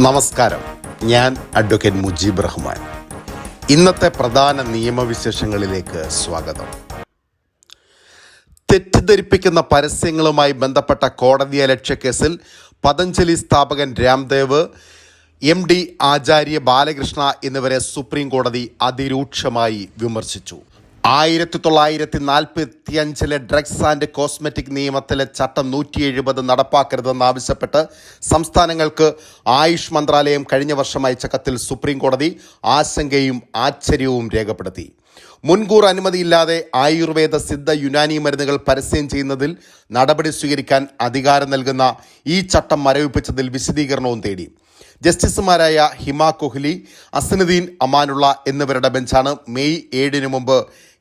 നമസ്കാരം. ഞാൻ അഡ്വക്കേറ്റ് മുജീബ് റഹ്മാൻ. ഇന്നത്തെ പ്രധാന നിയമവിശേഷങ്ങളിലേക്ക് സ്വാഗതം. തെറ്റിദ്ധരിപ്പിക്കുന്ന പരസ്യങ്ങളുമായി ബന്ധപ്പെട്ട കോടതി കേസിൽ പതഞ്ജലി സ്ഥാപകൻ രാംദേവ് എം ഡി ആചാര്യ ബാലകൃഷ്ണ എന്നിവരെ സുപ്രീം കോടതി അതിരൂക്ഷമായി വിമർശിച്ചു. ആയിരത്തി തൊള്ളായിരത്തി നാൽപ്പത്തി അഞ്ചിലെ ഡ്രഗ്സ് ആൻഡ് കോസ്മെറ്റിക് നിയമത്തിലെ ചട്ടം നൂറ്റി എഴുപത് നടപ്പാക്കരുതെന്നാവശ്യപ്പെട്ട് സംസ്ഥാനങ്ങൾക്ക് ആയുഷ് മന്ത്രാലയം കഴിഞ്ഞ വർഷം അയച്ച കത്തിൽ സുപ്രീം കോടതി ആശങ്കയും ആശ്ചര്യവും രേഖപ്പെടുത്തി. മുൻകൂർ അനുമതിയില്ലാതെ ആയുർവേദ സിദ്ധ യുനാനി മരുന്നുകൾ പരസ്യം ചെയ്യുന്നതിൽ നടപടി സ്വീകരിക്കാൻ അധികാരം നൽകുന്ന ഈ ചട്ടം മരവിപ്പിച്ചതിൽ വിശദീകരണവും തേടി. ജസ്റ്റിസുമാരായ ഹിമ കോഹ്ലി അസനുദ്ദീൻ അമാനുള്ള എന്നിവരുടെ ബെഞ്ചാണ് മെയ് ഏഴിന് മുമ്പ്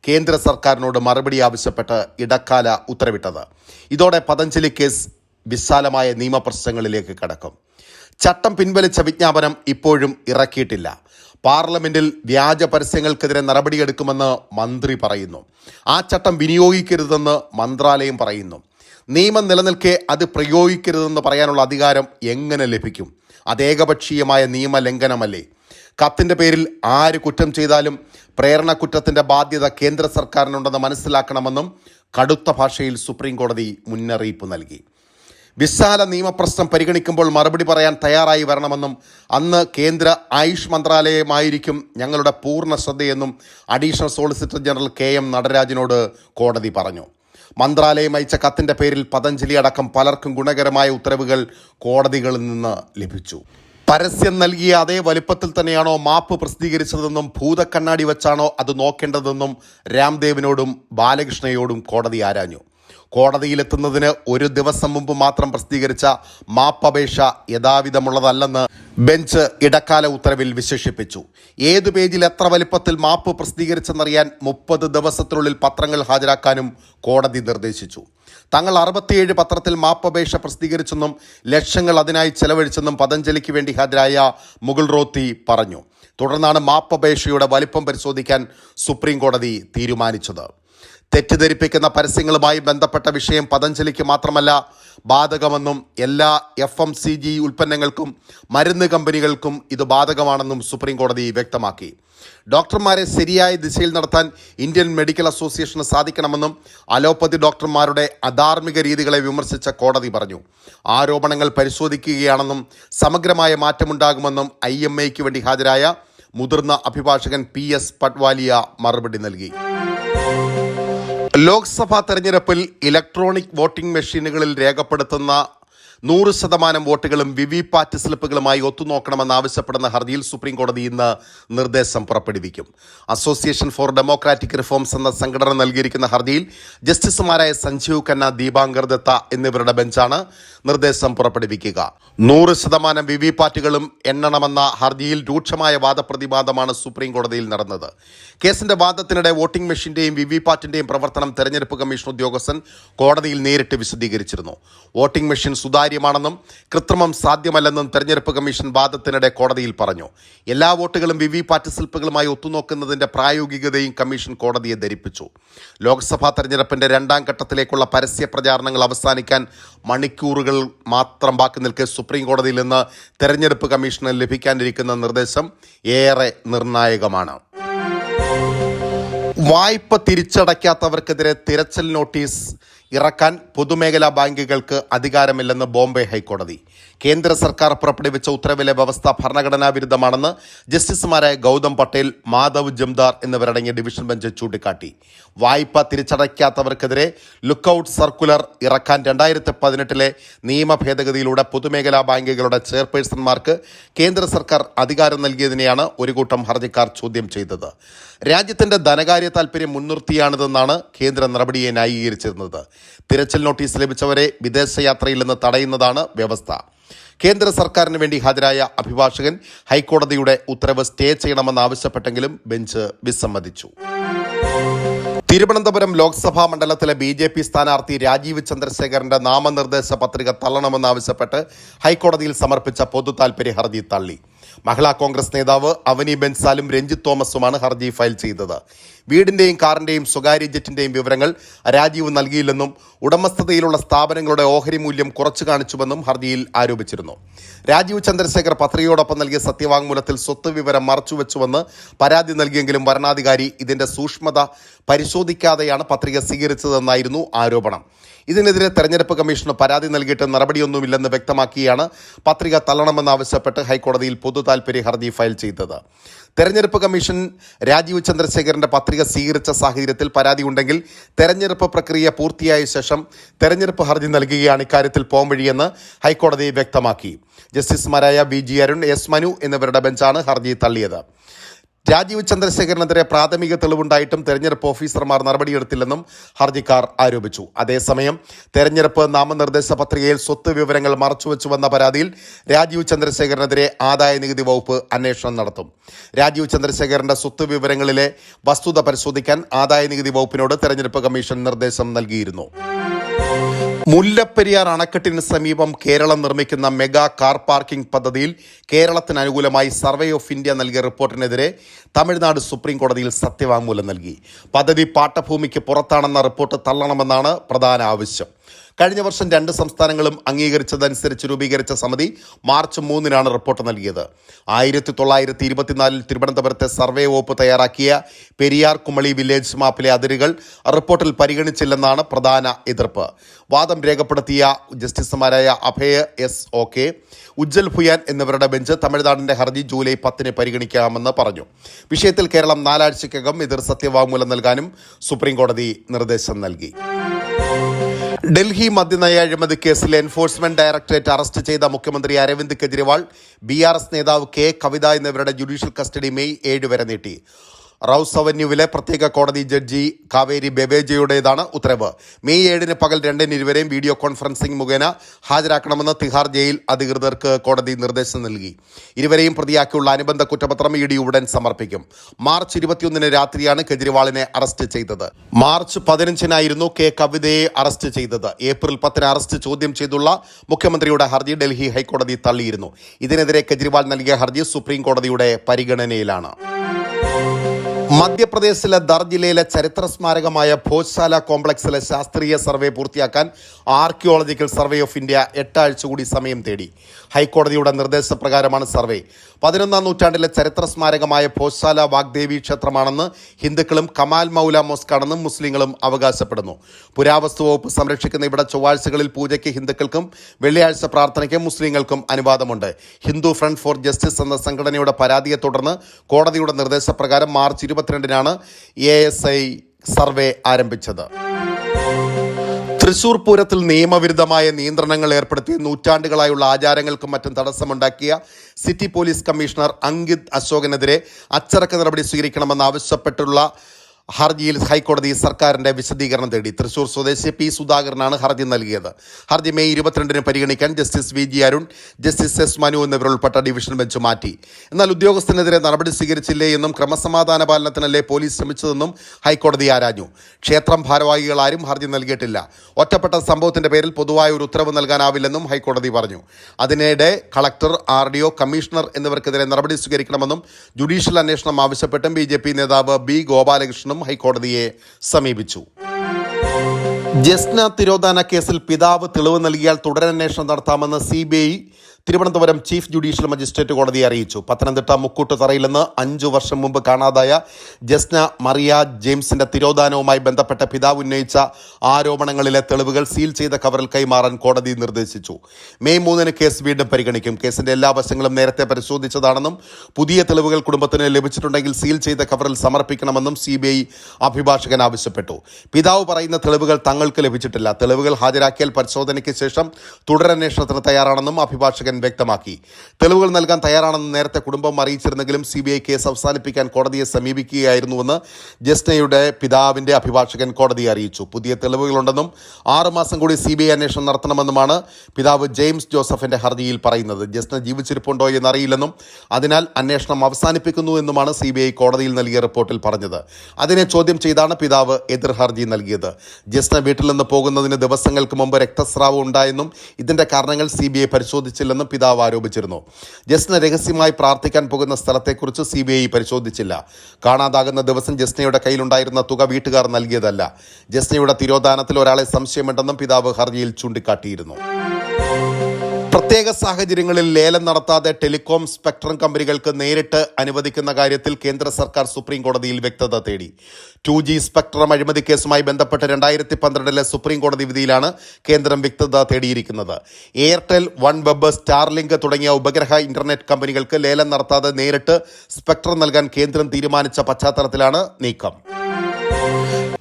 കേന്ദ്ര സർക്കാരിനോട് മറുപടി ആവശ്യപ്പെട്ട് ഇടക്കാല ഉത്തരവിട്ടത്. ഇതോടെ പതഞ്ജലി കേസ് വിശാലമായ നിയമപ്രശ്നങ്ങളിലേക്ക് കടക്കും. ചട്ടം പിൻവലിച്ച വിജ്ഞാപനം ഇപ്പോഴും ഇറക്കിയിട്ടില്ല. പാർലമെന്റിൽ വ്യാജ പരസ്യങ്ങൾക്കെതിരെ നടപടിയെടുക്കുമെന്ന് മന്ത്രി പറയുന്നു. ആ ചട്ടം വിനിയോഗിക്കരുതെന്ന് മന്ത്രാലയം പറയുന്നു. നിയമം നിലനിൽക്കെ അത് പ്രയോഗിക്കരുതെന്ന് പറയാനുള്ള അധികാരം എങ്ങനെ ലഭിക്കും? അത് ഏകപക്ഷീയമായ നിയമലംഘനമല്ലേ? കത്തിന്റെ പേരിൽ ആര് കുറ്റം ചെയ്താലും പ്രേരണ കുറ്റത്തിന്റെ ബാധ്യത കേന്ദ്ര സർക്കാരിനുണ്ടെന്ന് മനസ്സിലാക്കണമെന്നും കടുത്ത ഭാഷയിൽ സുപ്രീം കോടതി മുന്നറിയിപ്പ് നൽകി. വിശാല നിയമപ്രശ്നം പരിഗണിക്കുമ്പോൾ മറുപടി പറയാൻ തയ്യാറായി വരണമെന്നും അന്ന് കേന്ദ്ര ആയുഷ് മന്ത്രാലയമായിരിക്കും ഞങ്ങളുടെ പൂർണ ശ്രദ്ധയെന്നും additional solicitor general K M നടരാജനോട് കോടതി പറഞ്ഞു. മന്ത്രാലയം അയച്ച കത്തിന്റെ പേരിൽ പതഞ്ജലി അടക്കം പലർക്കും ഗുണകരമായ ഉത്തരവുകൾ കോടതികളിൽ നിന്ന് ലഭിച്ചു. പരസ്യം നൽകിയ അതേ വലിപ്പത്തിൽ തന്നെയാണോ മാപ്പ് പ്രസിദ്ധീകരിച്ചതെന്നും ഭൂതക്കണ്ണാടി വെച്ചാണോ അത് നോക്കേണ്ടതെന്നും രാംദേവിനോടും ബാലകൃഷ്ണയോടും കോടതി ആരാഞ്ഞു? കോടതിയിലെത്തുന്നതിന് ഒരു ദിവസം മുമ്പ് മാത്രം പ്രസിദ്ധീകരിച്ച മാപ്പപേക്ഷ യഥാവിധമുള്ളതല്ലെന്ന് ബെഞ്ച് ഇടക്കാല ഉത്തരവിൽ വിശേഷിപ്പിച്ചു. ഏതു പേജിൽ എത്ര വലിപ്പത്തിൽ മാപ്പ് പ്രസിദ്ധീകരിച്ചെന്നറിയാൻ മുപ്പത് ദിവസത്തിനുള്ളിൽ പത്രങ്ങൾ ഹാജരാക്കാനും കോടതി നിർദ്ദേശിച്ചു. തങ്ങൾ അറുപത്തിയേഴ് പത്രത്തിൽ മാപ്പപേക്ഷ പ്രസിദ്ധീകരിച്ചെന്നും ലക്ഷങ്ങൾ അതിനായി ചെലവഴിച്ചെന്നും പതഞ്ജലിക്ക് വേണ്ടി ഹാജരായ മുകുൾ റോത്തി പറഞ്ഞു. തുടർന്നാണ് മാപ്പപേക്ഷയുടെ വലിപ്പം പരിശോധിക്കാൻ സുപ്രീം കോടതി തീരുമാനിച്ചത്. തെറ്റിദ്ധരിപ്പിക്കുന്ന പരസ്യങ്ങളുമായി ബന്ധപ്പെട്ട വിഷയം പതഞ്ജലിക്ക് മാത്രമല്ല ബാധകമെന്നും എല്ലാ എഫ് എം സി ജി ഉൽപ്പന്നങ്ങൾക്കും മരുന്ന് കമ്പനികൾക്കും ഇത് ബാധകമാണെന്നും സുപ്രീം കോടതി വ്യക്തമാക്കി. ഡോക്ടർമാരെ ശരിയായ ദിശയിൽ നടത്താൻ ഇന്ത്യൻ മെഡിക്കൽ അസോസിയേഷന് സാധിക്കണമെന്നും അലോപ്പതി ഡോക്ടർമാരുടെ അധാർമിക രീതികളെ വിമർശിച്ച കോടതി പറഞ്ഞു. ആരോപണങ്ങൾ പരിശോധിക്കുകയാണെന്നും സമഗ്രമായ മാറ്റമുണ്ടാകുമെന്നും ഐ എം എക്ക് വേണ്ടി ഹാജരായ മുതിർന്ന അഭിഭാഷകൻ പി എസ് പട്വാലിയ മറുപടി നൽകി. ലോക്സഭാ തെരഞ്ഞെടുപ്പിൽ ഇലക്ട്രോണിക് വോട്ടിംഗ് മെഷീനുകളിൽ രേഖപ്പെടുത്തുന്ന നൂറ് ശതമാനം വോട്ടുകളും വി വി പാറ്റ് സ്ലിപ്പുകളുമായി ഒത്തുനോക്കണമെന്നാവശ്യപ്പെടുന്ന ഹർജിയിൽ സുപ്രീം കോടതി ഇന്ന് നിർദ്ദേശം പുറപ്പെടുവിക്കും. അസോസിയേഷൻ ഫോർ ഡെമോക്രാറ്റിക് റിഫോംസ് എന്ന സംഘടന നൽകിയിരിക്കുന്ന ഹർജിയിൽ ജസ്റ്റിസുമാരായ സഞ്ജീവ് ഖന്ന ദീപാങ്കർ ദത്ത എന്നിവരുടെ ബെഞ്ചാണ് നിർദ്ദേശം പുറപ്പെടുവിക്കുക. നൂറ് ശതമാനം വി വി പാറ്റുകളും എണ്ണണമെന്ന ഹർജിയിൽ രൂക്ഷമായ വാദപ്രതിവാദമാണ് സുപ്രീം കോടതിയിൽ നടന്നത്. കേസിന്റെ വാദത്തിനിടെ വോട്ടിംഗ് മെഷീന്റെയും വി വി പാറ്റിന്റെയും പ്രവർത്തനം തെരഞ്ഞെടുപ്പ് കമ്മീഷൻ ഉദ്യോഗസ്ഥൻ കോടതിയിൽ നേരിട്ട് വിശദീകരിച്ചിരുന്നു. വോട്ടിംഗ് മെഷീൻ സുതാര്യമാണെന്നും കൃത്രിമം സാധ്യമല്ലെന്നും തെരഞ്ഞെടുപ്പ് കമ്മീഷൻ വാദത്തിനിടെ കോടതിയിൽ പറഞ്ഞു. എല്ലാ വോട്ടുകളും വി വി പാറ്റ് സ്ലിപ്പുകളുമായി ഒത്തുനോക്കുന്നതിന്റെ പ്രായോഗികതയും കമ്മീഷൻ കോടതിയെ ധരിപ്പിച്ചു. ലോക്സഭാ തെരഞ്ഞെടുപ്പിന്റെ രണ്ടാം ഘട്ടത്തിലേക്കുള്ള പരസ്യ പ്രചാരണങ്ങൾ അവസാനിക്കാൻ മണിക്കൂറുകൾ മാത്രം ബാക്കി നിൽക്കെ സുപ്രീം കോടതിയിൽ നിന്ന് തെരഞ്ഞെടുപ്പ് കമ്മീഷന് ലഭിക്കാനിരിക്കുന്ന നിർദ്ദേശം ഏറെ നിർണായകമാണ്. വായ്പ തിരിച്ചടയ്ക്കാത്തവർക്കെതിരെ തിരച്ചിൽ നോട്ടീസ് ഇറക്കാൻ പൊതുമേഖലാ ബാങ്കുകൾക്ക് അധികാരമില്ലെന്ന് ബോംബെ ഹൈക്കോടതി. കേന്ദ്ര സർക്കാർ പുറപ്പെടുവിച്ച ഉത്തരവിലെ വ്യവസ്ഥ ഭരണഘടനാ വിരുദ്ധമാണെന്ന് ജസ്റ്റിസുമാരായ ഗൗതം പട്ടേൽ മാധവ് ജംദാർ എന്നിവരടങ്ങിയ ഡിവിഷൻ ബെഞ്ച് ചൂണ്ടിക്കാട്ടി. വായ്പ തിരിച്ചടയ്ക്കാത്തവർക്കെതിരെ ലുക്കൌട്ട് സർക്കുലർ ഇറക്കാൻ രണ്ടായിരത്തി പതിനെട്ടിലെ നിയമ ഭേദഗതിയിലൂടെ പൊതുമേഖലാ ബാങ്കുകളുടെ ചെയർപേഴ്സൺമാർക്ക് കേന്ദ്ര സർക്കാർ അധികാരം നൽകിയതിനെയാണ് ഒരു കൂട്ടം ഹർജിക്കാർ ചോദ്യം ചെയ്തത്. രാജ്യത്തിന്റെ ധനകാര്യ താൽപ്പര്യം മുൻനിർത്തിയാണിതെന്നാണ് കേന്ദ്ര നടപടിയെ ന്യായീകരിച്ചിരുന്നത്. തിരച്ചിൽ നോട്ടീസ് ലഭിച്ചവരെ വിദേശയാത്രയിൽ നിന്ന് തടയുന്നതാണ് വ്യവസ്ഥ. കേന്ദ്ര സർക്കാരിന് വേണ്ടി ഹാജരായ അഭിഭാഷകൻ ഹൈക്കോടതിയുടെ ഉത്തരവ് സ്റ്റേ ചെയ്യണമെന്നാവശ്യപ്പെട്ടെങ്കിലും ബെഞ്ച് വിസമ്മതിച്ചു. തിരുവനന്തപുരം ലോക്സഭാ മണ്ഡലത്തിലെ ബി ജെ പി സ്ഥാനാർത്ഥി രാജീവ് ചന്ദ്രശേഖരന്റെ നാമനിർദ്ദേശ പത്രിക തള്ളണമെന്നാവശ്യപ്പെട്ട് ഹൈക്കോടതിയിൽ സമർപ്പിച്ച പൊതു താൽപര്യ ഹർജി തള്ളി. മഹിളാ കോൺഗ്രസ് നേതാവ് അവനി ബെൻസാലും രഞ്ജിത്ത് തോമസുമാണ് ഹർജി ഫയൽ ചെയ്തത്. വീടിന്റെയും കാറിന്റെയും സ്വകാര്യ ജെറ്റിന്റെയും വിവരങ്ങൾ രാജീവ് നൽകിയില്ലെന്നും ഉടമസ്ഥതയിലുള്ള സ്ഥാപനങ്ങളുടെ ഓഹരി മൂല്യം കുറച്ചു കാണിച്ചുവെന്നും ഹർജിയിൽ ആരോപിച്ചിരുന്നു. രാജീവ് ചന്ദ്രശേഖർ പത്രികയോടൊപ്പം നൽകിയ സത്യവാങ്മൂലത്തിൽ സ്വത്ത് വിവരം മറച്ചുവെച്ചുവെന്ന് പരാതി നൽകിയെങ്കിലും വരണാധികാരി ഇതിന്റെ സൂക്ഷ്മത പരിശോധിക്കാതെയാണ് പത്രിക സ്വീകരിച്ചതെന്നായിരുന്നു ആരോപണം. ഇതിനെതിരെ തെരഞ്ഞെടുപ്പ് കമ്മീഷന് പരാതി നൽകിയിട്ട് നടപടിയൊന്നുമില്ലെന്ന് വ്യക്തമാക്കിയാണ് പത്രിക തള്ളണമെന്നാവശ്യപ്പെട്ട് ഹൈക്കോടതിയിൽ പൊതു താൽപര്യ ഹർജി ഫയൽ ചെയ്തത്. തെരഞ്ഞെടുപ്പ് കമ്മീഷൻ രാജീവ് ചന്ദ്രശേഖരന്റെ പത്രിക സ്വീകരിച്ച സാഹചര്യത്തിൽ പരാതി ഉണ്ടെങ്കിൽ തെരഞ്ഞെടുപ്പ് പ്രക്രിയ പൂർത്തിയായ ശേഷം തെരഞ്ഞെടുപ്പ് ഹർജി നൽകുകയാണ് ഇക്കാര്യത്തിൽ പോംവഴിയെന്ന് ഹൈക്കോടതി വ്യക്തമാക്കി. ജസ്റ്റിസുമാരായ B G Arun S Manu എന്നിവരുടെ ബെഞ്ചാണ് ഹർജി തള്ളിയത്. രാജീവ് ചന്ദ്രശേഖരനെതിരെ പ്രാഥമിക തെളിവുണ്ടായിട്ടും തെരഞ്ഞെടുപ്പ് ഓഫീസർമാർ നടപടിയെടുത്തില്ലെന്നും ഹർജിക്കാർ ആരോപിച്ചു. അതേസമയം തെരഞ്ഞെടുപ്പ് നാമനിർദ്ദേശ പത്രികയിൽ സ്വത്ത് വിവരങ്ങൾ മറച്ചുവെച്ചുവെന്ന പരാതിയിൽ രാജീവ് ചന്ദ്രശേഖരനെതിരെ ആദായ നികുതി വകുപ്പ് അന്വേഷണം നടത്തും. രാജീവ് ചന്ദ്രശേഖരന്റെ സ്വത്ത് വിവരങ്ങളിലെ വസ്തുത പരിശോധിക്കാൻ ആദായ നികുതി വകുപ്പിനോട് തെരഞ്ഞെടുപ്പ് കമ്മീഷൻ നിർദ്ദേശം നൽകിയിരുന്നു. മുല്ലപ്പെരിയാർ അണക്കെട്ടിന് സമീപം കേരളം നിർമ്മിക്കുന്ന മെഗാ കാർ പാർക്കിംഗ് പദ്ധതിയിൽ കേരളത്തിന് അനുകൂലമായി സർവേ ഓഫ് ഇന്ത്യ നൽകിയ റിപ്പോർട്ടിനെതിരെ തമിഴ്നാട് സുപ്രീം കോടതിയിൽ സത്യവാങ്മൂലം നൽകി. പദ്ധതി പാട്ടഭൂമിക്ക് പുറത്താണെന്ന റിപ്പോർട്ട് തള്ളണമെന്നാണ് പ്രധാന ആവശ്യം. കഴിഞ്ഞ വർഷം രണ്ട് സംസ്ഥാനങ്ങളും അംഗീകരിച്ചതനുസരിച്ച് രൂപീകരിച്ച സമിതി മാർച്ച് മൂന്നിനാണ് റിപ്പോർട്ട് നൽകിയത്. ആയിരത്തി തൊള്ളായിരത്തി ഇരുപത്തിനാലിൽ തിരുവനന്തപുരത്തെ സർവേ വകുപ്പ് തയ്യാറാക്കിയ പെരിയാർ കുമളി വില്ലേജ് മാപ്പിലെ അതിരുകൾ റിപ്പോർട്ടിൽ പരിഗണിച്ചില്ലെന്നാണ് പ്രധാന എതിർപ്പ്. വാദം രേഖപ്പെടുത്തിയ ജസ്റ്റിസുമാരായ അഭയ എസ് ഒ കെ ഉജ്ജൽ ഭുയാൻ എന്നിവരുടെ ബെഞ്ച് തമിഴ്നാടിന്റെ ഹർജി ജൂലൈ പത്തിന് പരിഗണിക്കാമെന്ന് പറഞ്ഞു. വിഷയത്തിൽ കേരളം നാലാഴ്ചയ്ക്കകം എതിർ സത്യവാങ്മൂലം നൽകാനും സുപ്രീംകോടതി നിർദ്ദേശം നൽകി. ഡൽഹി മദ്യനയ അഴിമതി കേസിൽ എൻഫോഴ്സ്മെന്റ് ഡയറക്ടറേറ്റ് അറസ്റ്റ് ചെയ്ത മുഖ്യമന്ത്രി Arvind Kejriwal B R S നേതാവ് കെ കവിത എന്നിവരുടെ ജുഡീഷ്യൽ കസ്റ്റഡി മെയ് ഏഴ് വരെ നീട്ടി. റൌസ് അവന്യൂവിലെ പ്രത്യേക കോടതി ജഡ്ജി കാവേരി ബെബേജയുടേതാണ് ഉത്തരവ്. മെയ് ഏഴിന് പകൽ രണ്ടിന് ഇരുവരെയും വീഡിയോ കോൺഫറൻസിംഗ് മുഖേന ഹാജരാക്കണമെന്ന് തിഹാർ ജയിൽ അധികൃതർക്ക് കോടതി നിർദ്ദേശം നൽകി. ഇരുവരെയും പ്രതിയാക്കിയുള്ള അനുബന്ധ കുറ്റപത്രം ഇ ഡി ഉടൻ സമർപ്പിക്കും. മാർച്ച് ഇരുപത്തിയൊന്നിന് രാത്രിയാണ് കെജ്രിവാളിനെ അറസ്റ്റ് ചെയ്തത്. മാർച്ച് പതിനഞ്ചിനായിരുന്നു കെ കവിതയെ അറസ്റ്റ് ചെയ്തത്. ഏപ്രിൽ പത്തിന് അറസ്റ്റ് ചോദ്യം ചെയ്തുള്ള മുഖ്യമന്ത്രിയുടെ ഹർജി ഡൽഹി ഹൈക്കോടതി തള്ളിയിരുന്നു. ഇതിനെതിരെ കെജ്രിവാൾ നൽകിയ ഹർജി സുപ്രീം കോടതിയുടെ പരിഗണനയിലാണ്. മധ്യപ്രദേശിലെ ദർ ജില്ലയിലെ ചരിത്ര സ്മാരകമായ ഭോജ്ശാല കോംപ്ലക്സിലെ ശാസ്ത്രീയ സർവേ പൂർത്തിയാക്കാൻ ആർക്കിയോളജിക്കൽ സർവേ ഓഫ് ഇന്ത്യ എട്ടാഴ്ച കൂടി സമയം തേടി. ഹൈക്കോടതിയുടെ നിർദ്ദേശപ്രകാരമാണ് സർവേ. പതിനൊന്നാം നൂറ്റാണ്ടിലെ ചരിത്ര സ്മാരകമായ ഭോസാല വാഗ്ദേവി ക്ഷേത്രമാണെന്ന് ഹിന്ദുക്കളും കമാൽ മൗല മോസ്കാണെന്നും മുസ്ലിങ്ങളും അവകാശപ്പെടുന്നു. പുരാവസ്തു വകുപ്പ് സംരക്ഷിക്കുന്ന ഇവിടെ ചൊവ്വാഴ്ചകളിൽ പൂജയ്ക്ക് ഹിന്ദുക്കൾക്കും വെള്ളിയാഴ്ച പ്രാർത്ഥനയ്ക്ക് മുസ്ലിങ്ങൾക്കും അനുവാദമുണ്ട്. ഹിന്ദു ഫ്രണ്ട് ഫോർ ജസ്റ്റിസ് എന്ന സംഘടനയുടെ പരാതിയെ തുടർന്ന് കോടതിയുടെ നിർദ്ദേശപ്രകാരം മാർച്ച് ഇരുപത്തിരണ്ടിനാണ് എ സർവേ ആരംഭിച്ചത്. തൃശൂർ പൂരത്തിൽ നിയമവിരുദ്ധമായ നിയന്ത്രണങ്ങൾ ഏർപ്പെടുത്തി നൂറ്റാണ്ടുകളായുള്ള ആചാരങ്ങൾക്കും മറ്റും തടസ്സമുണ്ടാക്കിയ സിറ്റി പോലീസ് കമ്മീഷണർ അങ്കിത് അശോകനെതിരെ അച്ചടക്ക നടപടി സ്വീകരിക്കണമെന്നാവശ്യപ്പെട്ടുള്ള ഹർജിയിൽ ഹൈക്കോടതി സർക്കാരിന്റെ വിശദീകരണം തേടി. തൃശൂർ സ്വദേശി പി സുധാകരനാണ് ഹർജി നൽകിയത്. ഹർജി മെയ് ഇരുപത്തിരണ്ടിന് പരിഗണിക്കാൻ justice V G Arun justice S Manu എന്നിവരുൾപ്പെട്ട division bench മാറ്റി. എന്നാൽ ഉദ്യോഗസ്ഥനെതിരെ നടപടി സ്വീകരിച്ചില്ലേ എന്നും ക്രമസമാധാന പാലനത്തിനല്ലേ പോലീസ് ശ്രമിച്ചതെന്നും ഹൈക്കോടതി ആരാഞ്ഞു. ക്ഷേത്രം ഭാരവാഹികൾ ആരും ഹർജി നൽകിയിട്ടില്ല. ഒറ്റപ്പെട്ട സംഭവത്തിന്റെ പേരിൽ പൊതുവായ ഒരു ഉത്തരവ് നൽകാനാവില്ലെന്നും ഹൈക്കോടതി പറഞ്ഞു. അതിനിടെ collector R D O commissioner എന്നിവർക്കെതിരെ നടപടി സ്വീകരിക്കണമെന്നും ജുഡീഷ്യൽ അന്വേഷണം ആവശ്യപ്പെട്ടും ബി നേതാവ് ബി ഗോപാലകൃഷ്ണനും ഹൈക്കോടതിയെ സമീപിച്ചു. ജസ്ന തിരോധാന കേസിൽ പിതാവ് തെളിവ് നൽകിയാൽ തുടരന്വേഷണം നടത്താമെന്ന് C Thiruvananthapuram chief judicial magistrate കോടതിയെ അറിയിച്ചു. പത്തനംതിട്ട മുക്കൂട്ട് തറയിൽ നിന്ന് അഞ്ചു വർഷം മുമ്പ് കാണാതായ ജസ്ന മറിയ ജെയിംസിന്റെ തിരോധാനവുമായി ബന്ധപ്പെട്ട പിതാവ് ഉന്നയിച്ച ആരോപണങ്ങളിലെ തെളിവുകൾ സീൽ ചെയ്ത കവറിൽ കൈമാറാൻ കോടതി നിർദ്ദേശിച്ചു. മെയ് മൂന്നിന് കേസ് വീണ്ടും പരിഗണിക്കും. കേസിന്റെ എല്ലാ വശങ്ങളും നേരത്തെ പരിശോധിച്ചതാണെന്നും പുതിയ തെളിവുകൾ കുടുംബത്തിന് ലഭിച്ചിട്ടുണ്ടെങ്കിൽ സീൽ ചെയ്ത കവറിൽ സമർപ്പിക്കണമെന്നും സി ബി ഐ അഭിഭാഷകൻ ആവശ്യപ്പെട്ടു. പിതാവ് പറയുന്ന തെളിവുകൾ തങ്ങൾക്ക് ലഭിച്ചിട്ടില്ല. തെളിവുകൾ ഹാജരാക്കിയാൽ പരിശോധനയ്ക്ക് ശേഷം തുടരന്വേഷണത്തിന് തയ്യാറാണെന്നും അഭിഭാഷകൻ വ്യക്തമാക്കി. തെളിവുകൾ നൽകാൻ തയ്യാറാണെന്ന് നേരത്തെ കുടുംബം അറിയിച്ചിരുന്നെങ്കിലും സി കേസ് അവസാനിപ്പിക്കാൻ കോടതിയെ സമീപിക്കുകയായിരുന്നുവെന്ന് ജസ്നയുടെ പിതാവിന്റെ അഭിഭാഷകൻ കോടതിയെ അറിയിച്ചു. പുതിയ തെളിവുകളുണ്ടെന്നും ആറുമാസം കൂടി സി ബി ഐ അന്വേഷണം നടത്തണമെന്നുമാണ് പിതാവ് ജെയിംസ് ജോസഫിന്റെ ഹർജിയിൽ പറയുന്നത്. ജസ്ന ജീവിച്ചിരിപ്പുണ്ടോ എന്നറിയില്ലെന്നും അതിനാൽ അന്വേഷണം അവസാനിപ്പിക്കുന്നു എന്നുമാണ് സി കോടതിയിൽ നൽകിയ റിപ്പോർട്ടിൽ പറഞ്ഞത്. അതിനെ ചോദ്യം ചെയ്താണ് പിതാവ് എതിർ ഹർജി നൽകിയത്. ജസ്ന വീട്ടിൽ നിന്ന് പോകുന്നതിന് ദിവസങ്ങൾക്ക് മുമ്പ് രക്തസ്രാവം ഉണ്ടായെന്നും ഇതിന്റെ കാരണങ്ങൾ സി പരിശോധിച്ചില്ലെന്നും ചെയ്തില്ലെന്നും പിതാവ് ആരോപിച്ചിരുന്നു. ജസ്ന രഹസ്യമായി പ്രാർത്ഥിക്കാൻ പോകുന്ന സ്ഥലത്തെക്കുറിച്ച് സി ബി ഐ പരിശോധിച്ചില്ല. കാണാതാകുന്ന ദിവസം ജസ്നയുടെ കയ്യിലുണ്ടായിരുന്ന തുക വീട്ടുകാർ നൽകിയതല്ല. ജസ്നയുടെ തിരോധാനത്തിൽ ഒരാളെ സംശയമുണ്ടെന്നും പിതാവ് ഹർജിയിൽ ചൂണ്ടിക്കാട്ടിയിരുന്നു. പ്രത്യേക സാഹചര്യങ്ങളിൽ ലേലം നടത്താതെ ടെലികോം സ്പെക്ട്രം കമ്പനികൾക്ക് നേരിട്ട് അനുവദിക്കുന്ന കാര്യത്തിൽ കേന്ദ്ര സർക്കാർ സുപ്രീം കോടതിയിൽ വ്യക്തത തേടി. ടു ജി സ്പെക്ട്രം അഴിമതി കേസുമായി ബന്ധപ്പെട്ട് രണ്ടായിരത്തി പന്ത്രണ്ടിലെ സുപ്രീം കോടതി വിധിയിലാണ് കേന്ദ്രം വ്യക്തത തേടിയിരിക്കുന്നത്. എയർടെൽ വൺ വെബ് സ്റ്റാർലിങ്ക് തുടങ്ങിയ ഉപഗ്രഹ ഇന്റർനെറ്റ് കമ്പനികൾക്ക് ലേലം നടത്താതെ നേരിട്ട് സ്പെക്ട്രം നൽകാൻ കേന്ദ്രം തീരുമാനിച്ച പശ്ചാത്തലത്തിലാണ് നീക്കം.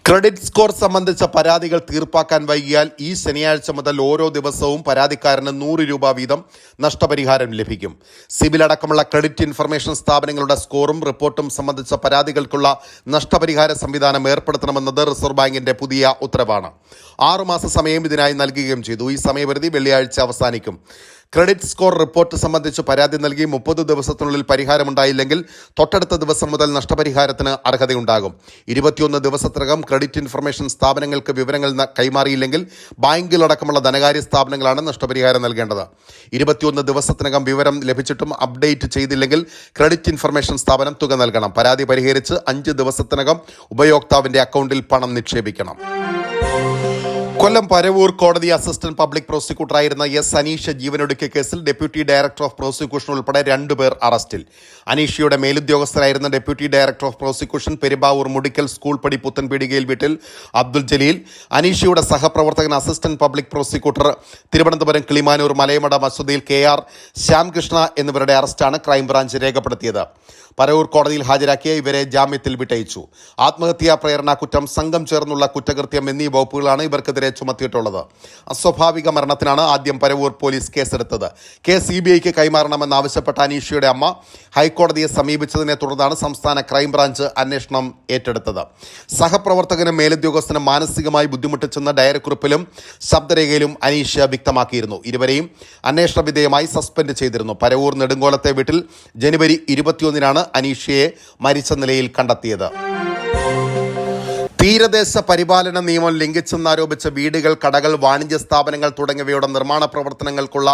ക്രെഡിറ്റ് സ്കോർ സംബന്ധിച്ച പരാതികൾ തീർപ്പാക്കാൻ വൈകിയാൽ ഈ ശനിയാഴ്ച മുതൽ ഓരോ ദിവസവും പരാതിക്കാരന് നൂറ് രൂപ വീതം നഷ്ടപരിഹാരം ലഭിക്കും. സിബിൽ അടക്കമുള്ള ക്രെഡിറ്റ് ഇൻഫർമേഷൻ സ്ഥാപനങ്ങളുടെ സ്കോറും റിപ്പോർട്ടും സംബന്ധിച്ച പരാതികൾക്കുള്ള നഷ്ടപരിഹാര സംവിധാനം ഏർപ്പെടുത്തണമെന്നത് റിസർവ് ബാങ്കിന്റെ പുതിയ ഉത്തരവാണ്. ആറുമാസ സമയം ഇതിനായി നൽകുകയും ചെയ്തു. ഈ സമയപരിധി വെള്ളിയാഴ്ച അവസാനിക്കും. ക്രെഡിറ്റ് സ്കോർ റിപ്പോർട്ട് സംബന്ധിച്ച് പരാതി നൽകി മുപ്പത് ദിവസത്തിനുള്ളിൽ പരിഹാരമുണ്ടായില്ലെങ്കിൽ തൊട്ടടുത്ത ദിവസം മുതൽ നഷ്ടപരിഹാരത്തിന് അർഹതയുണ്ടാകും. ഇരുപത്തിയൊന്ന് ദിവസത്തിനകം ക്രെഡിറ്റ് ഇൻഫർമേഷൻ സ്ഥാപനങ്ങൾക്ക് വിവരങ്ങൾ കൈമാറിയില്ലെങ്കിൽ ബാങ്കിലടക്കമുള്ള ധനകാര്യ സ്ഥാപനങ്ങളാണ് നഷ്ടപരിഹാരം നൽകേണ്ടത്. ഇരുപത്തിയൊന്ന് ദിവസത്തിനകം വിവരം ലഭിച്ചിട്ടും അപ്ഡേറ്റ് ചെയ്തില്ലെങ്കിൽ ക്രെഡിറ്റ് ഇൻഫർമേഷൻ സ്ഥാപനം തുക നൽകണം. പരാതി പരിഹരിച്ച് അഞ്ച് ദിവസത്തിനകം ഉപയോക്താവിന്റെ അക്കൗണ്ടിൽ പണം നിക്ഷേപിക്കണം. കൊല്ലം പരവൂർ കോടതി അസിസ്റ്റന്റ് പബ്ലിക് പ്രോസിക്യൂട്ടറായിരുന്ന എസ് അനീഷ ജീവനൊടുക്കിയ കേസിൽ ഡെപ്യൂട്ടി ഡയറക്ടർ ഓഫ് പ്രോസിക്യൂഷൻ ഉൾപ്പെടെ രണ്ടുപേർ അറസ്റ്റിൽ. അനീഷയുടെ മേലുദ്യോഗസ്ഥരായിരുന്ന deputy director of prosecution Perumbavoor Mudickal school Padi പുത്തൻപീടികയിൽ വീട്ടിൽ അബ്ദുൽ ജലീൽ അനീഷയുടെ സഹപ്രവർത്തകൻ assistant public prosecutor Thiruvananthapuram Kilimanoor Malayamada മസൂദിയിൽ K R Shyamkrishna എന്നിവരുടെ അറസ്റ്റാണ് ക്രൈംബ്രാഞ്ച് രേഖപ്പെടുത്തിയത്. പരവൂർ കോടതിയിൽ ഹാജരാക്കിയ ഇവരെ ജാമ്യത്തിൽ വിട്ടയച്ചു. ആത്മഹത്യാ പ്രേരണ കുറ്റം സംഘം ചേർന്നുള്ള കുറ്റകൃത്യം എന്നീ വകുപ്പുകളാണ് ഇവർക്കെതിരെ ചുമത്തിയിട്ടുള്ളത്. അസ്വാഭാവിക മരണത്തിനാണ് ആദ്യം പരവൂർ പോലീസ് കേസെടുത്തത്. കേസ് സി ബി ഐക്ക് കൈമാറണമെന്നാവശ്യപ്പെട്ട അനീഷയുടെ അമ്മ ഹൈക്കോടതിയെ സമീപിച്ചതിനെ തുടർന്നാണ് സംസ്ഥാന ക്രൈംബ്രാഞ്ച് അന്വേഷണം ഏറ്റെടുത്തത്. സഹപ്രവർത്തകനും മേലുദ്യോഗസ്ഥനും മാനസികമായി ബുദ്ധിമുട്ടിച്ചെന്ന ഡയറിക്കുറിപ്പിലും ശബ്ദരേഖയിലും അനീഷ വ്യക്തമാക്കിയിരുന്നു. ഇരുവരെയും അന്വേഷണ വിധേയമായി സസ്പെൻഡ് ചെയ്തിരുന്നു. പരവൂർ നെടുങ്കോലത്തെ വീട്ടിൽ ജനുവരി ഇരുപത്തിയൊന്നിനാണ് അനീഷയെ മരിച്ച നിലയിൽ കണ്ടെത്തിയത്. തീരദേശ പരിപാലന നിയമം ലംഘിച്ചെന്നാരോപിച്ച് വീടുകൾ കടകൾ വാണിജ്യ സ്ഥാപനങ്ങൾ തുടങ്ങിയവയുടെ നിർമ്മാണ പ്രവർത്തനങ്ങൾക്കുള്ള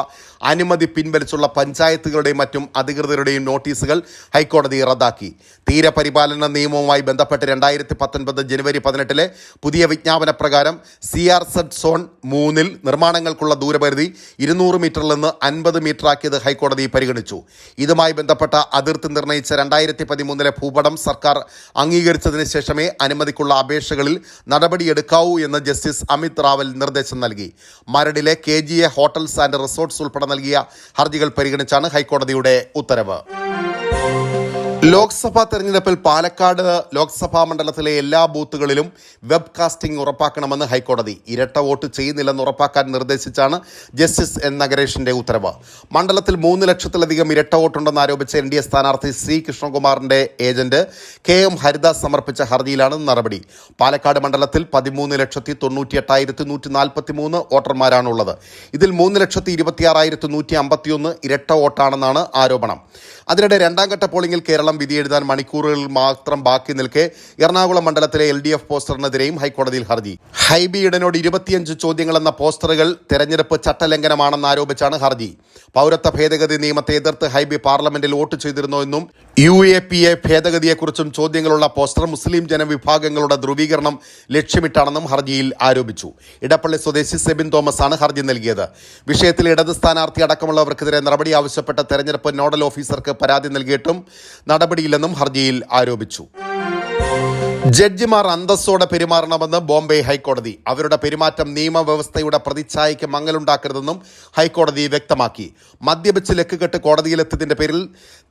അനുമതി പിൻവലിച്ചുള്ള പഞ്ചായത്തുകളുടെയും മറ്റും അധികൃതരുടെയും നോട്ടീസുകൾ ഹൈക്കോടതി റദ്ദാക്കി. തീരപരിപാലന നിയമവുമായി ബന്ധപ്പെട്ട് രണ്ടായിരത്തി പത്തൊൻപത് ജനുവരി പതിനെട്ടിലെ പുതിയ വിജ്ഞാപന പ്രകാരം സി ആർ സെഡ് സോൺ മൂന്നിൽ നിർമ്മാണങ്ങൾക്കുള്ള ദൂരപരിധി ഇരുന്നൂറ് മീറ്ററിൽ നിന്ന് അൻപത് മീറ്ററാക്കിയത് ഹൈക്കോടതി പരിഗണിച്ചു. ഇതുമായി ബന്ധപ്പെട്ട അതിർത്തി നിർണയിച്ച രണ്ടായിരത്തി പതിമൂന്നിലെ ഭൂപടം സർക്കാർ അംഗീകരിച്ചതിന് ശേഷമേ അനുമതിക്കുള്ള അപേക്ഷകളിൽ നടപടിയെടുക്കാവൂ എന്ന് ജസ്റ്റിസ് അമിത് റാവൽ നിർദ്ദേശം നൽകി. മരടിലെ K G A hotels and resorts ഉൾപ്പെടെ നൽകിയ ഹർജികൾ പരിഗണിച്ചാണ് ഹൈക്കോടതിയുടെ ഉത്തരവ്. ലോക്സഭാ തെരഞ്ഞെടുപ്പിൽ പാലക്കാട് ലോക്സഭാ മണ്ഡലത്തിലെ എല്ലാ ബൂത്തുകളിലും വെബ് കാസ്റ്റിംഗ് ഉറപ്പാക്കണമെന്ന് ഹൈക്കോടതി ഇരട്ട വോട്ട് ചെയ്യുന്നില്ലെന്ന് ഉറപ്പാക്കാൻ നിർദ്ദേശിച്ചാണ് ജസ്റ്റിസ് എൻ നഗരേഷിന്റെ ഉത്തരവ്. മണ്ഡലത്തിൽ മൂന്ന് ലക്ഷത്തിലധികം ഇരട്ട വോട്ടുണ്ടെന്ന് ആരോപിച്ച എൻ ഡി എ സ്ഥാനാർത്ഥി ശ്രീകൃഷ്ണകുമാറിന്റെ ഏജന്റ് കെ എം ഹരിദാസ് സമർപ്പിച്ച ഹർജിയിലാണ് നടപടി. പാലക്കാട് മണ്ഡലത്തിൽ പതിമൂന്ന് ലക്ഷത്തി തൊണ്ണൂറ്റി എട്ടായിരത്തി നൂറ്റി നാൽപ്പത്തി മൂന്ന് വോട്ടർമാരാണുള്ളത്. ഇതിൽ മൂന്ന് ലക്ഷത്തി ഇരുപത്തിയാറായിരത്തി നൂറ്റി അമ്പത്തിയൊന്ന് ഇരട്ട വോട്ടാണെന്നാണ് ആരോപണം. അതിനിടെ രണ്ടാം ഘട്ട പോളിംഗിൽ കേരളം വിധിയെഴുതാൻ മണിക്കൂറുകൾ മാത്രം ബാക്കി നിൽക്കെ എറണാകുളം മണ്ഡലത്തിലെ എൽ ഡി എഫ് പോസ്റ്ററിനെതിരെയും ഹൈക്കോടതിയിൽ ഹർജി. ഹൈബി ഇടനോട് ഇരുപത്തിയഞ്ച് ചോദ്യങ്ങൾ എന്ന പോസ്റ്ററുകൾ തെരഞ്ഞെടുപ്പ് ചട്ടലംഘനമാണെന്ന് ആരോപിച്ചാണ് ഹർജി. പൗരത്വ ഭേദഗതി നിയമത്തെ എതിർത്ത് ഹൈബി പാർലമെന്റിൽ വോട്ട് ചെയ്തിരുന്നു എന്നും യു എ പി എ ഭേദഗതിയെക്കുറിച്ചും ചോദ്യങ്ങളുള്ള പോസ്റ്റർ മുസ്ലിം ജനവിഭാഗങ്ങളുടെ ധ്രുവീകരണം ലക്ഷ്യമിട്ടാണെന്നും ഹർജിയിൽ ആരോപിച്ചു. ഇടപ്പള്ളി സ്വദേശി സെബിൻ തോമസ് ആണ് ഹർജി നൽകിയത്. വിഷയത്തിൽ ഇടത് സ്ഥാനാർത്ഥി അടക്കമുള്ളവർക്കെതിരെ നടപടി ആവശ്യപ്പെട്ട തെരഞ്ഞെടുപ്പ് നോഡൽ ഓഫീസർക്ക് പരാതി നൽകിയിട്ടും നടപടിയില്ലെന്നും ഹർജിയിൽ ആരോപിച്ചു. ജഡ്ജിമാർ അന്തസ്സോടെ പെരുമാറണമെന്ന് ബോംബെ ഹൈക്കോടതി. അവരുടെ പെരുമാറ്റം നിയമവ്യവസ്ഥയുടെ പ്രതിച്ഛായയ്ക്ക് മങ്ങലുണ്ടാക്കരുതെന്നും ഹൈക്കോടതി വ്യക്തമാക്കി. മദ്യപിച്ച് ലക്കുകെട്ട് കോടതിയിലെത്തിയതിന്റെ പേരിൽ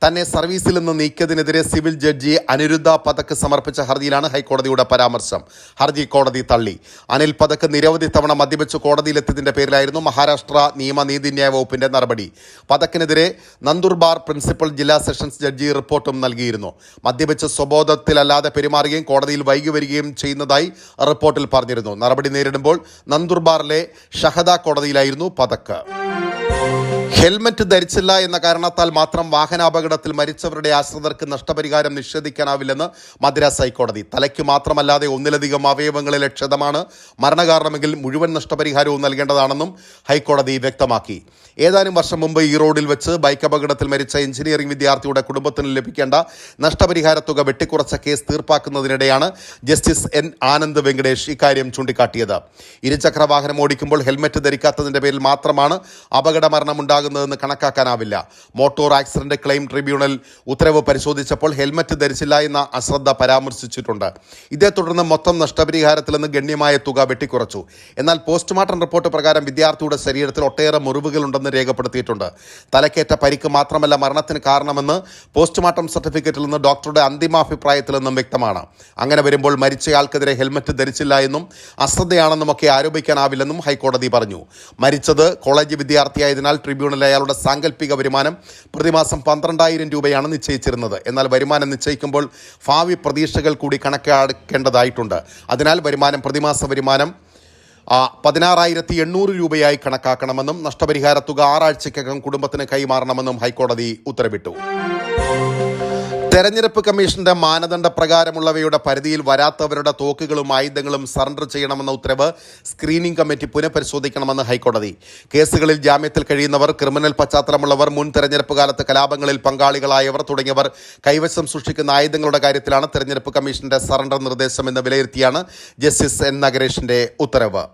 തന്നെ സർവീസിൽ നിന്ന് നീക്കിയതിനെതിരെ സിവിൽ ജഡ്ജി അനിരുദ്ധ പതക്ക് സമർപ്പിച്ച ഹർജിയിലാണ് ഹൈക്കോടതിയുടെ പരാമർശം. ഹർജി കോടതി തള്ളി. അനിൽ പതക്ക് നിരവധി തവണ മദ്യപിച്ച് കോടതിയിലെത്തിയതിന്റെ പേരിലായിരുന്നു മഹാരാഷ്ട്ര നിയമ നീതിന്യായ വകുപ്പിന്റെ നടപടി. പതക്കിനെതിരെ നന്ദുർബാർ പ്രിൻസിപ്പൽ ജില്ലാ സെഷൻസ് ജഡ്ജി റിപ്പോർട്ടും നൽകിയിരുന്നു. മദ്യപിച്ച് സ്വബോധത്തിലല്ലാതെ പെരുമാറുകയും കോടതിയിൽ വൈകി വരികയും ചെയ്യുന്നതായി റിപ്പോർട്ടിൽ പറഞ്ഞിരുന്നു. നടപടി നേരിടുമ്പോൾ നന്ദുർബാറിലെ ഷഹദ കോടതിയിലായിരുന്നു പതക്ക്. ഹെൽമറ്റ് ധരിച്ചില്ല എന്ന കാരണത്താൽ മാത്രം വാഹനാപകടത്തിൽ മരിച്ചവരുടെ ആശ്രിതർക്ക് നഷ്ടപരിഹാരം നിഷേധിക്കാനാവില്ലെന്ന് മദ്രാസ് ഹൈക്കോടതി. തലയ്ക്ക് മാത്രമല്ലാതെ ഒന്നിലധികം അവയവങ്ങളിലെ ക്ഷതമാണ് മരണകാരണമെങ്കിൽ മുഴുവൻ നഷ്ടപരിഹാരവും നൽകേണ്ടതാണെന്നും ഹൈക്കോടതി വ്യക്തമാക്കി. ഏതാനും വർഷം മുമ്പ് ഈ റോഡിൽ വെച്ച് ബൈക്ക് അപകടത്തിൽ മരിച്ച എഞ്ചിനീയറിംഗ് വിദ്യാർത്ഥിയുടെ കുടുംബത്തിന് ലഭിക്കേണ്ട നഷ്ടപരിഹാര തുക വെട്ടിക്കുറച്ച കേസ് തീർപ്പാക്കുന്നതിനിടെയാണ് ജസ്റ്റിസ് എൻ. ആനന്ദ് വെങ്കടേഷ് ഇക്കാര്യം ചൂണ്ടിക്കാട്ടിയത്. ഇരുചക്ര വാഹനം ഓടിക്കുമ്പോൾ ഹെൽമറ്റ് ധരിക്കാത്തതിന്റെ പേരിൽ മാത്രമാണ് അപകട മരണമുണ്ടാകുന്നതെന്ന് കണക്കാക്കാനാവില്ല. മോട്ടോർ ആക്സിഡന്റ് ക്ലെയിം ട്രിബ്യൂണൽ ഉത്തരവ് പരിശോധിച്ചപ്പോൾ ഹെൽമറ്റ് ധരിച്ചില്ല എന്ന അശ്രദ്ധ പരാമർശിച്ചിട്ടുണ്ട്. ഇതേ തുടർന്ന് മൊത്തം നഷ്ടപരിഹാരത്തിൽ നിന്ന് ഗണ്യമായ തുക വെട്ടിക്കുറച്ചു. എന്നാൽ പോസ്റ്റ്മോർട്ടം റിപ്പോർട്ട് പ്രകാരം വിദ്യാർത്ഥിയുടെ ശരീരത്തിൽ ഒട്ടേറെ മുറിവുകൾ ഉണ്ടെന്ന് രേഖപ്പെടുത്തിയിട്ടുണ്ട്. തലക്കേറ്റ പരിക്ക് മാത്രമല്ല മരണത്തിന് കാരണമെന്ന് പോസ്റ്റ്മോർട്ടം സർട്ടിഫിക്കറ്റിൽ നിന്ന് ഡോക്ടറുടെ അന്തിമാഭിപ്രായത്തിൽ നിന്നും വ്യക്തമാണ്. അങ്ങനെ വരുമ്പോൾ മരിച്ചയാൾക്കെതിരെ ഹെൽമറ്റ് ധരിച്ചില്ല എന്നും അശ്രദ്ധയാണെന്നും ഒക്കെ ആരോപിക്കാനാവില്ലെന്നും ഹൈക്കോടതി പറഞ്ഞു. മരിച്ചത് കോളേജ് വിദ്യാർത്ഥിയായതിനാൽ ട്രിബ്യൂണൽ അയാളുടെ സാങ്കല്പിക വരുമാനം പ്രതിമാസം പന്ത്രണ്ടായിരം രൂപയാണ് നിശ്ചയിച്ചിരുന്നത്. എന്നാൽ വരുമാനം നിശ്ചയിക്കുമ്പോൾ ഭാവി പ്രതീക്ഷകൾ കൂടി കണക്കാക്കേണ്ടതായിട്ടുണ്ട്. അതിനാൽ വരുമാനം പ്രതിമാസ വരുമാനം പതിനാറായിരത്തി എണ്ണൂറ് രൂപയായി കണക്കാക്കണമെന്നും നഷ്ടപരിഹാര തുക ആറാഴ്ചയ്ക്കകം കുടുംബത്തിന് കൈമാറണമെന്നും ഹൈക്കോടതി ഉത്തരവിട്ടു. തെരഞ്ഞെടുപ്പ് കമ്മീഷന്റെ മാനദണ്ഡ പ്രകാരമുള്ളവയുടെ പരിധിയിൽ വരാത്തവരുടെ തോക്കുകളും ആയുധങ്ങളും സറണ്ടർ ചെയ്യണമെന്ന ഉത്തരവ് സ്ക്രീനിംഗ് കമ്മിറ്റി പുനഃപരിശോധിക്കണമെന്ന് ഹൈക്കോടതി. കേസുകളിൽ ജാമ്യത്തിൽ കഴിയുന്നവർ ക്രിമിനൽ പശ്ചാത്തലമുള്ളവർ മുൻ തെരഞ്ഞെടുപ്പ് കാലത്ത് കലാപങ്ങളിൽ പങ്കാളികളായവർ തുടങ്ങിയവർ കൈവശം സൂക്ഷിക്കുന്ന ആയുധങ്ങളുടെ കാര്യത്തിലാണ് തെരഞ്ഞെടുപ്പ് കമ്മീഷന്റെ സറണ്ടർ നിർദ്ദേശം എന്ന് വിലയിരുത്തിയാണ് ജസ്റ്റിസ് എൻ. നഗരേഷിന്റെ ഉത്തരവ്.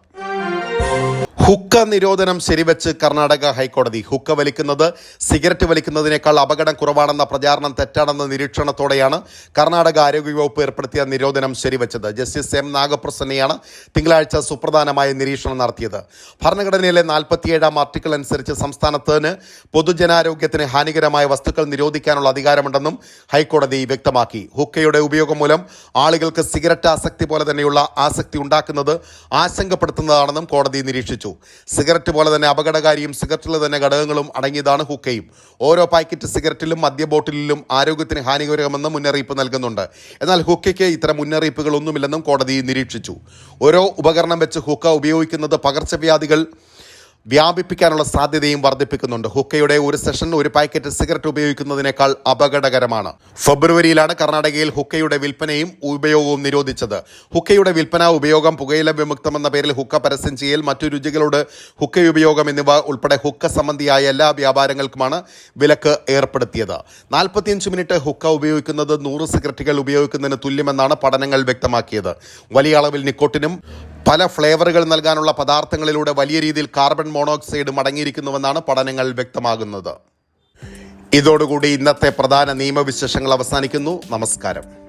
ഹുക്ക നിരോധനം ശരിവെച്ച് കർണാടക ഹൈക്കോടതി ഹുക്ക വലിക്കുന്നത് സിഗരറ്റ് വലിക്കുന്നതിനേക്കാൾ അപകടം കുറവാണെന്ന പ്രചാരണം തെറ്റാണെന്ന നിരീക്ഷണത്തോടെയാണ് കർണാടക ആരോഗ്യവകുപ്പ് ഏർപ്പെടുത്തിയ നിരോധനം ശരിവെച്ചത്. ജസ്റ്റിസ് എം നാഗപ്രസന്നയാണ് തിങ്കളാഴ്ച സുപ്രധാനമായ നിരീക്ഷണം നടത്തിയത്. ഭരണഘടനയിലെ നാൽപ്പത്തിയേഴാം ആർട്ടിക്കിൾ അനുസരിച്ച് സംസ്ഥാനത്തിന് പൊതുജനാരോഗ്യത്തിന് ഹാനികരമായ വസ്തുക്കൾ നിരോധിക്കാനുള്ള അധികാരമുണ്ടെന്നും ഹൈക്കോടതി വ്യക്തമാക്കി. ഹുക്കയുടെ ഉപയോഗം മൂലം ആളുകൾക്ക് സിഗരറ്റ് ആസക്തി പോലെ തന്നെയുള്ള ആസക്തി ഉണ്ടാക്കുന്നത് ആശങ്കപ്പെടുത്തുന്നതാണെന്നും കോടതി നിരീക്ഷിച്ചു. സിഗരറ്റ് പോലെ തന്നെ അപകടകാരിയും സിഗരറ്റിലെ തന്നെ ഘടകങ്ങളും അടങ്ങിയതാണ് ഹുക്കയും. ഓരോ പാക്കറ്റ് സിഗരറ്റിലും മദ്യ ബോട്ടിലും ആരോഗ്യത്തിന് ഹാനികരമെന്ന് മുന്നറിയിപ്പ് നൽകുന്നുണ്ട്. എന്നാൽ ഹുക്കയ്ക്ക് ഇത്തരം മുന്നറിയിപ്പുകളൊന്നുമില്ലെന്നും കോടതി നിരീക്ഷിച്ചു. ഓരോ ഉപകരണം വെച്ച് ഹുക്ക ഉപയോഗിക്കുന്നത് പകർച്ചവ്യാധികൾ വ്യാപിപ്പിക്കാനുള്ള സാധ്യതയും വർദ്ധിപ്പിക്കുന്നുണ്ട്. ഹുക്കയുടെ ഒരു സെഷൻ ഒരു പാക്കറ്റ് സിഗരറ്റ് ഉപയോഗിക്കുന്നതിനേക്കാൾ അപകടകരമാണ്. ഫെബ്രുവരിയിലാണ് കർണാടകയിൽ ഹുക്കയുടെ വിൽപ്പനയും ഉപയോഗവും നിരോധിച്ചത്. ഹുക്കയുടെ വിൽപ്പന ഉപയോഗം പുകയില വിമുക്തമെന്ന പേരിൽ ഹുക്ക പരസ്യം ചെയ്യൽ മറ്റു രുചികളോട് ഹുക്ക ഉപയോഗം എന്നിവ ഉൾപ്പെടെ ഹുക്ക സംബന്ധിയായ എല്ലാ വ്യാപാരങ്ങൾക്കുമാണ് വിലക്ക് ഏർപ്പെടുത്തിയത്. നാൽപ്പത്തിയഞ്ച് മിനിറ്റ് ഹുക്ക ഉപയോഗിക്കുന്നത് നൂറ് സിഗരറ്റുകൾ ഉപയോഗിക്കുന്നതിന് തുല്യമെന്നാണ് പഠനങ്ങൾ വ്യക്തമാക്കിയത്. വലിയ അളവിൽ നിക്കോട്ടിനും പല ഫ്ലേവറുകൾ നൽകാനുള്ള പദാർത്ഥങ്ങളിലൂടെ വലിയ രീതിയിൽ കാർബൺ മോണോക്സൈഡ് അടങ്ങിയിരിക്കുന്നുവെന്നാണ് പഠനങ്ങൾ വ്യക്തമാകുന്നത്. ഇതോടുകൂടി ഇന്നത്തെ പ്രധാന നിയമവിശേഷങ്ങൾ അവസാനിക്കുന്നു. നമസ്കാരം.